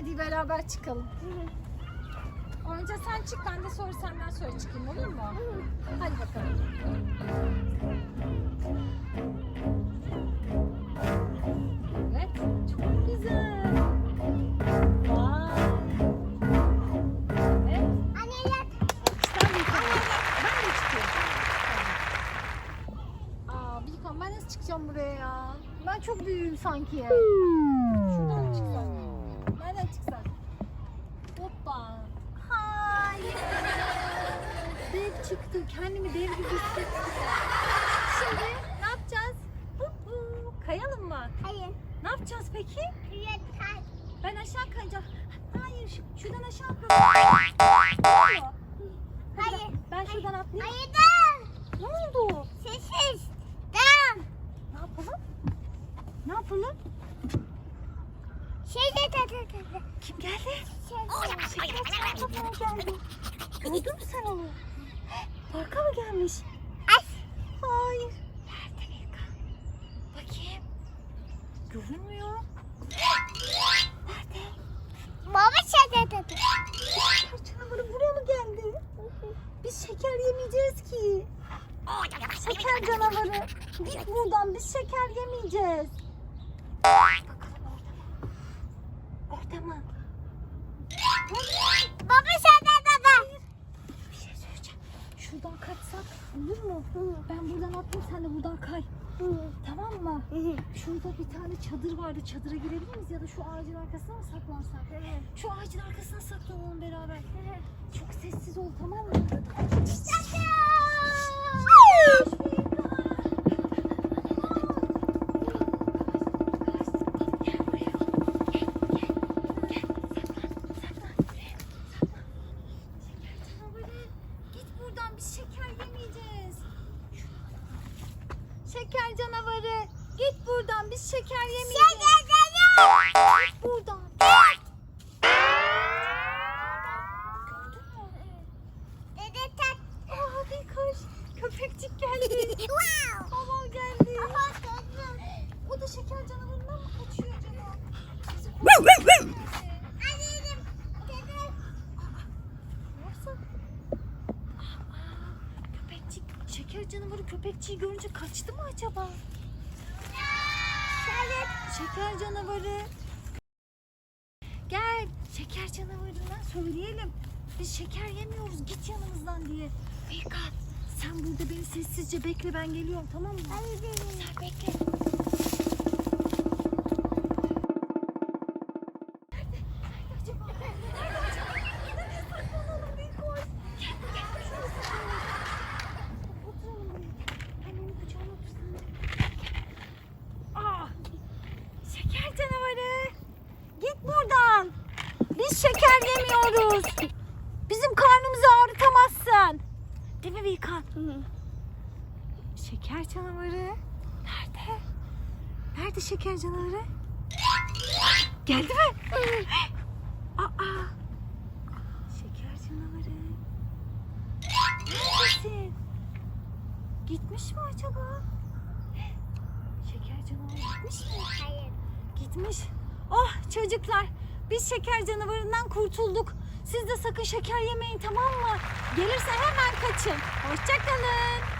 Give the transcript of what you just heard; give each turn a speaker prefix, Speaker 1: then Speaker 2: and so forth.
Speaker 1: Hadi beraber çıkalım. Önce sen çık ben de sonra senden sonra çıkayım olur mu? Hadi bakalım. Evet çok güzel. Vay. Evet.
Speaker 2: Anne yat.
Speaker 1: Sen de yukarı. Ben çıkıyorum. Aa Bilkan ben nasıl çıkacağım buraya ya? Ben çok büyüğüm sanki. Şuradan Çıktı. Kendimi dev gibi hissettim. Şimdi ne yapacağız? Hu hu. Kayalım mı?
Speaker 2: Hayır.
Speaker 1: Ne yapacağız peki?
Speaker 2: Yeter.
Speaker 1: Ben aşağı kayacağım. Hayır, şu- şuradan aşağı oluyor?
Speaker 2: Hayır.
Speaker 1: Ben şuradan atlayayım.
Speaker 2: Hayır.
Speaker 1: Ne oldu?
Speaker 2: Sessiz. Tamam.
Speaker 1: Ne yapalım? Ne yapalım?
Speaker 2: Şey de de de.
Speaker 1: Kim geldi?
Speaker 2: Şey de.
Speaker 1: Kafama geldi. Gördün mü sen onu? Parka mı gelmiş?
Speaker 2: Ay.
Speaker 1: Hayır. Nerede Milka? Bakayım. Görünmüyor. Nerede?
Speaker 2: Baba şey de de de.
Speaker 1: Şeker canavarı buraya mı geldi? Biz şeker yemeyeceğiz ki. Şeker canavarı. Git buradan biz şeker yemeyeceğiz. Bakalım orada mı? Orada mı?
Speaker 2: Baba şey de de de.
Speaker 1: Bir şey söyleyeceğim. Şuradan kaçsak olur mu? Ben buradan atlayayım sen de buradan kay. Tamam mı? Şurada bir tane çadır vardı. Çadıra girebilir miyiz ya da şu ağacın arkasına mı saklansak? Şu ağacın arkasına saklanalım beraber. Çok sessiz ol tamam mı? Git biz şeker yemeyeceğiz. Şeker canavarı git buradan biz şeker yemeyeceğiz.
Speaker 2: de de.
Speaker 1: Git buradan. Koş. Köpekçik geldi.
Speaker 2: Wow.
Speaker 1: Baba geldi. O da şeker canavarından mı kaçıyor acaba? Bizi
Speaker 2: Anneciğim. Dede.
Speaker 1: Yoksa... Aa, köpekçik, şeker canavarı köpekçiyi görünce kaçtı mı acaba?
Speaker 2: Evet.
Speaker 1: Şeker canavarı. Gel, şeker canavarına söyleyelim. Biz şeker yemiyoruz, git yanımızdan diye. Mika, sen burada beni sessizce bekle, ben geliyorum tamam mı?
Speaker 2: Hadi
Speaker 1: Sen bekle. Buradan. Biz şeker yemiyoruz. Bizim karnımızı ağrıtamazsın. Değil mi Vilkan? Şeker canavarı. Nerede? Nerede şeker canavarı? Geldi mi? Aa. Şeker canavarı. Neredesin? Gitmiş mi acaba? Şeker canavarı gitmiş mi?
Speaker 2: Hayır.
Speaker 1: Gitmiş. Oh çocuklar biz şeker canavarından kurtulduk. Siz de sakın şeker yemeyin tamam mı? Gelirse hemen kaçın. Hoşçakalın.